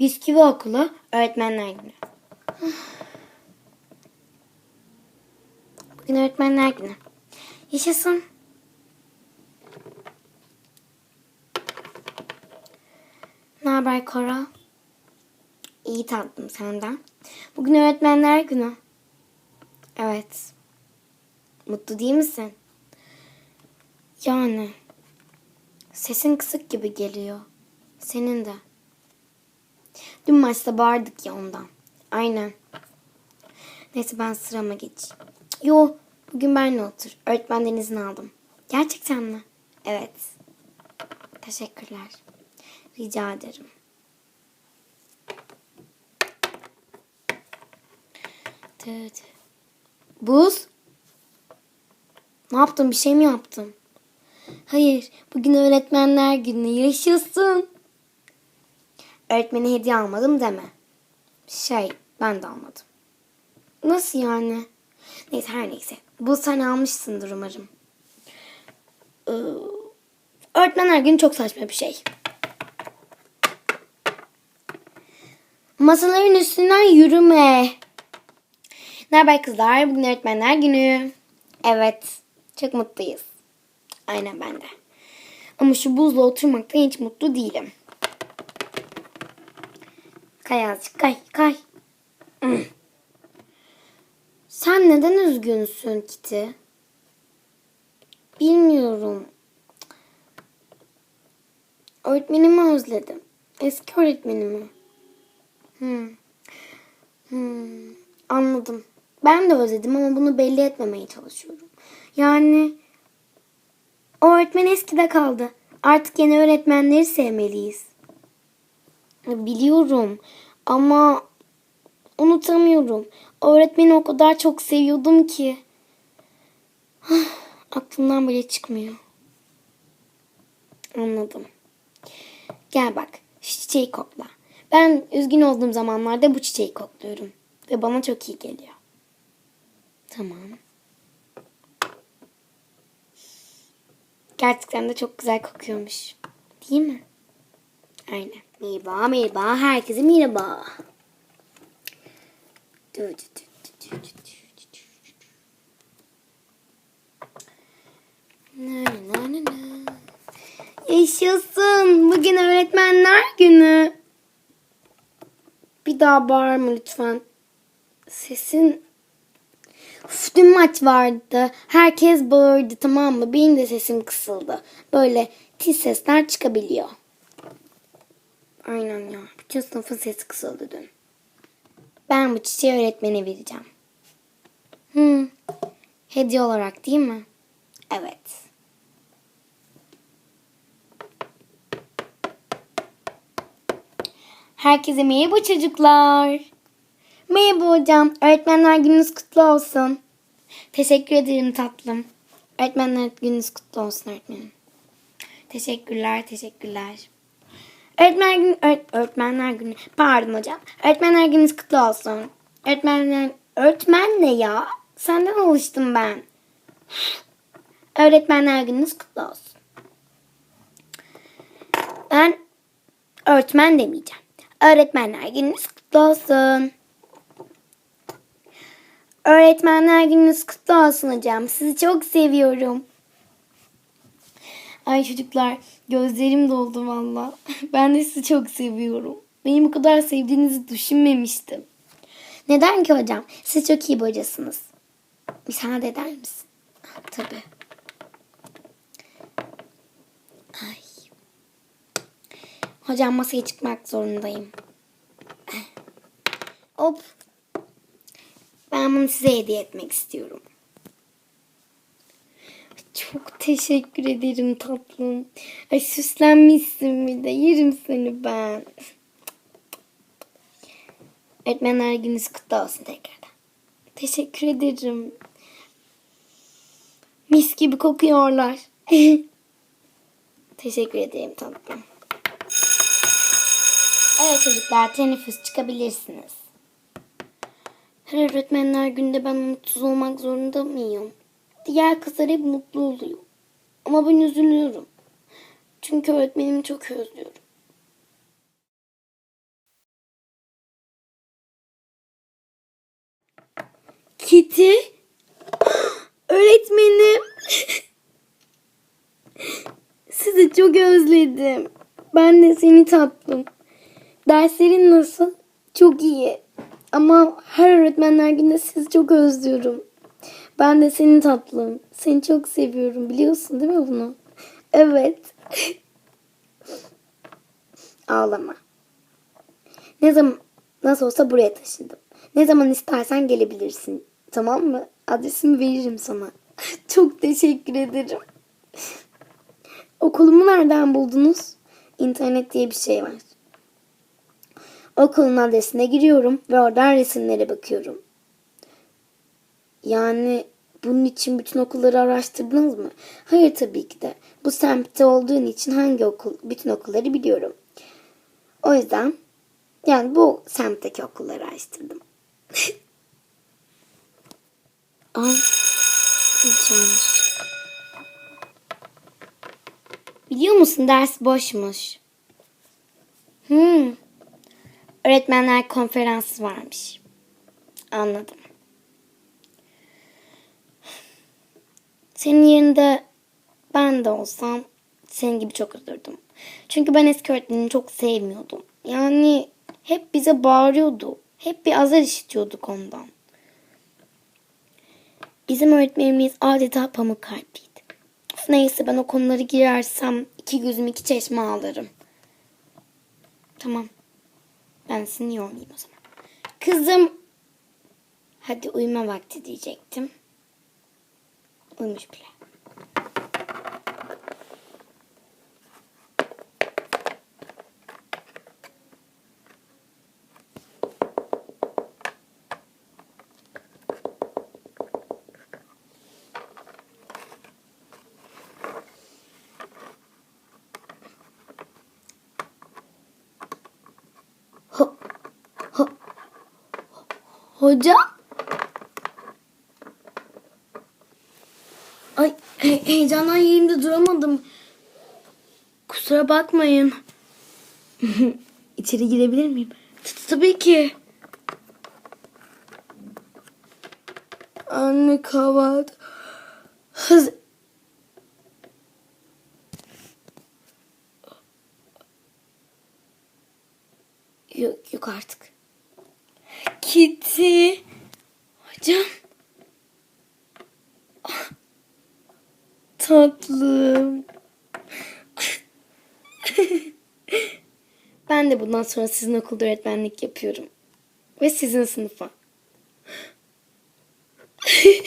Bisküvi okulu öğretmenler günü. Bugün öğretmenler günü. Yaşasın. Ne haber Kora? İyi tatlım senden. Bugün öğretmenler günü. Evet. Mutlu değil misin? Yani. Sesin kısık gibi geliyor. Senin de. Dün maçta bağırdık ya ondan. Aynen. Neyse ben sırama geç. Yo bugün benle otur. Öğretmenden izin aldım. Gerçekten mi? Evet. Teşekkürler. Rica ederim. Tıt. Buz? Ne yaptın? Bir şey mi yaptın? Hayır. Bugün öğretmenler günü. Yaşasın. Öğretmene hediye almadım deme. Şey ben de almadım. Nasıl yani? Neyse her neyse. Bu sen almışsındır umarım. Ee, öğretmenler günü çok saçma bir şey. Masaların üstünden yürüme. Haber kızlar? Bugün öğretmenler günü. Evet. Çok mutluyuz. Aynen ben de. Ama şu buzla oturmaktan hiç mutlu değilim. Kay azıcık kay kay. Sen neden üzgünsün Kitty? Bilmiyorum. Öğretmenimi özledim. Eski öğretmenimi. Hmm. Hmm. Anladım. Ben de özledim ama bunu belli etmemeye çalışıyorum. Yani o öğretmen eskide kaldı. Artık yeni öğretmenleri sevmeliyiz. Biliyorum ama unutamıyorum. Öğretmeni o kadar çok seviyordum ki. Aklımdan bile çıkmıyor. Anladım. Gel bak şu çiçeği kokla. Ben üzgün olduğum zamanlarda bu çiçeği kokluyorum. Ve bana çok iyi geliyor. Tamam. Gerçekten de çok güzel kokuyormuş. Değil mi? Aynen. Merhaba, merhaba. Herkese merhaba. Yaşasın. Bugün öğretmenler günü. Bir daha bağırma lütfen. Sesin... Uf, dün maç vardı. Herkes bağırdı tamam mı? Benim de sesim kısıldı. Böyle tiz sesler çıkabiliyor. Aynen ya. Bütün sınıfın sesi kısıldı dün. Ben bu çiçeği öğretmene vereceğim. Hı. Hediye olarak değil mi? Evet. Herkese merhaba çocuklar. Merhaba hocam. Öğretmenler gününüz kutlu olsun. Teşekkür ederim tatlım. Öğretmenler gününüz kutlu olsun öğretmenim. Teşekkürler, teşekkürler. Öğretmenler günü, öğret- öğretmenler günü, pardon hocam. Öğretmenler gününüz kutlu olsun. Öğretmenler, öğretmen ne ya? Senden alıştım ben. Öğretmenler gününüz kutlu olsun. Ben öğretmen demeyeceğim. Öğretmenler gününüz kutlu olsun. Öğretmenler gününüz kutlu olsun hocam. Sizi çok seviyorum. Ay çocuklar gözlerim doldu valla. Ben de sizi çok seviyorum. Beni bu kadar sevdiğinizi düşünmemiştim. Neden ki hocam? Siz çok iyi bir hocasınız. Müsaade eder misin? Tabii. Ay. Hocam masaya çıkmak zorundayım. Hop. Ben bunu size hediye etmek istiyorum. Çok teşekkür ederim tatlım. Ay süslenmişsin bir de. Yerim seni ben. Öğretmenler gününüz kutlu olsun tekrardan. Teşekkür ederim. Mis gibi kokuyorlar. teşekkür ederim tatlım. Evet çocuklar teneffüs çıkabilirsiniz. Her öğretmenler günde ben mutsuz olmak zorunda mıyım? Diğer kızlar hep mutlu oluyor. Ama ben üzülüyorum. Çünkü öğretmenimi çok özlüyorum. Kitty, öğretmenim. Sizi çok özledim. Ben de seni tatlım. Derslerin nasıl? Çok iyi. Ama her öğretmenler günde sizi çok özlüyorum. Ben de seni tatlım. Seni çok seviyorum. Biliyorsun değil mi bunu? Evet. Ağlama. Ne zaman nasıl olsa buraya taşındım. Ne zaman istersen gelebilirsin. Tamam mı? Adresimi veririm sana. Çok teşekkür ederim. Okulumu nereden buldunuz? İnternet diye bir şey var. Okulun adresine giriyorum ve oradan resimlere bakıyorum. Yani bunun için bütün okulları araştırdınız mı? Hayır tabii ki de. Bu semtte olduğun için hangi okul, bütün okulları biliyorum. O yüzden yani bu semtteki okulları araştırdım. Ay, hiç Biliyor musun ders boşmuş. Hmm. Öğretmenler konferansı varmış. Anladım. Senin yerinde ben de olsam senin gibi çok üzüldüm. Çünkü ben eski öğretmenimi çok sevmiyordum. Yani hep bize bağırıyordu. Hep bir azar işitiyorduk ondan. Bizim öğretmenimiz adeta pamuk kalpliydi. Of, Neyse ben o konuları girersem iki gözüm iki çeşme ağlarım. Tamam. Ben seni yormayayım o zaman. Kızım. Hadi uyuma vakti diyecektim. Uyumuş bile. Ho, ho, hocam? Ay he- heyecandan yerimde duramadım. Kusura bakmayın. İçeri girebilir miyim? T- Tabii ki. Anne kahvaltı. Hız. tatlım. ben de bundan sonra sizin okulda öğretmenlik yapıyorum. Ve sizin sınıfa.